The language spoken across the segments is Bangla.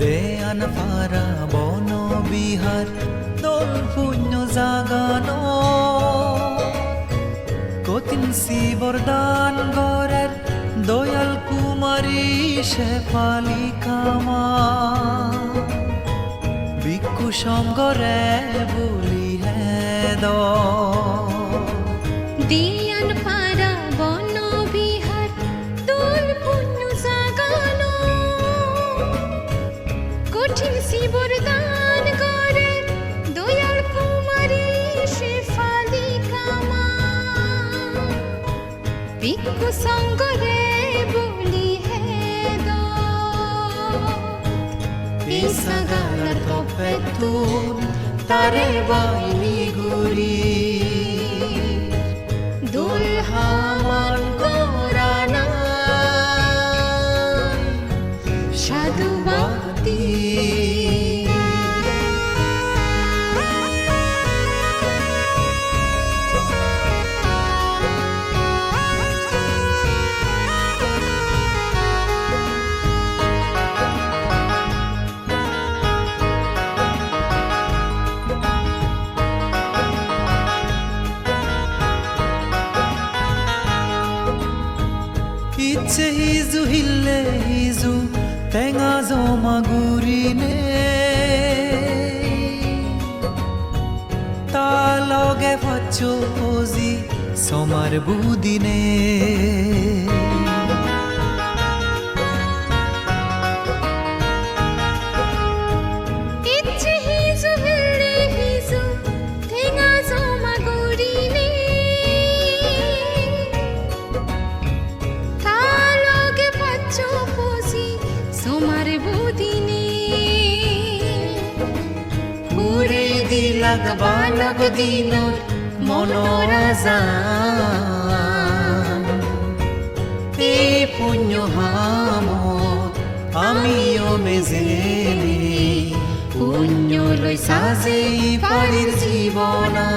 দেয়ান ফারা বন বিহার দোল পুণ্য জাগানো শিবরদান গরের দয়াল কুমারী শেফালি কামা। ভিক্ষু সঙ্গরে বলি হে দ ভিক্ষু সঙ্গরে বলি হে দো Isagalar topetun tare baini guri ইচ্ছে হিজু হিল্লে হিজু টেঙা জমা গুৰিনে তা লগে ফাচ্ছো অজি সমার বুদিনে। দিলাগ বালক দিনৰ মনোৰাজা এই পুণ্য হাম আমিও মেজেলি পুণ্য লৈ সাজেই পাৰিৰ জীৱনা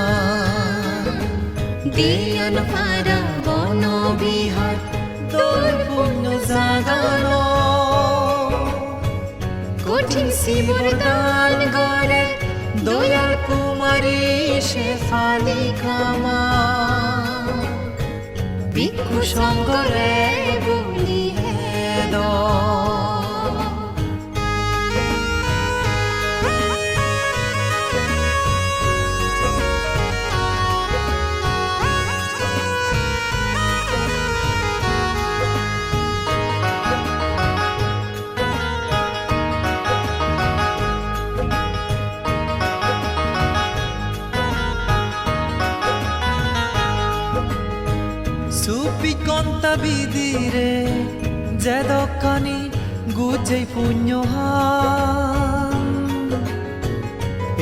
দেয়ান পাৰা বন বিহাৰ তোৰ পুণ্য জাগানো কঠিন শিবর দান দয়াল কুমারী শেফালি কামা। ভিক্ষু সঙ্গরে বলি হে দ বিদিরে যে দোকানি গুজে পুণ্য হান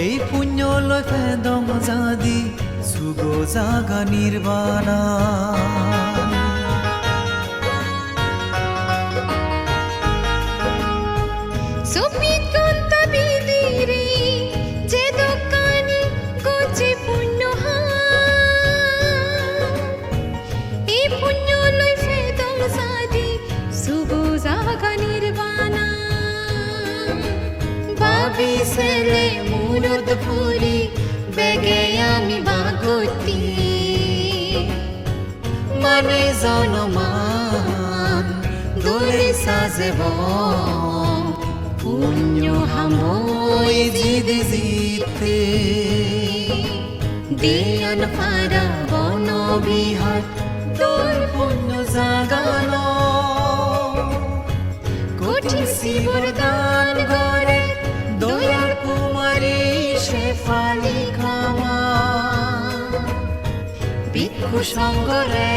এই পুণ্য লৈ ফেদম জাদি সুগো জাগা নির্বাণা ভাবি সেলে মুরদ ফুরি বেগে আমি বাগতি। মানে জনমান, দোলে সাজেব। পুণ্য হামই জিদে জিতে। দেয়ান পারা বন বিহার তোর পুণ্য জাগানো। কঠিন শিবর ভিক্ষু সঙ্গরে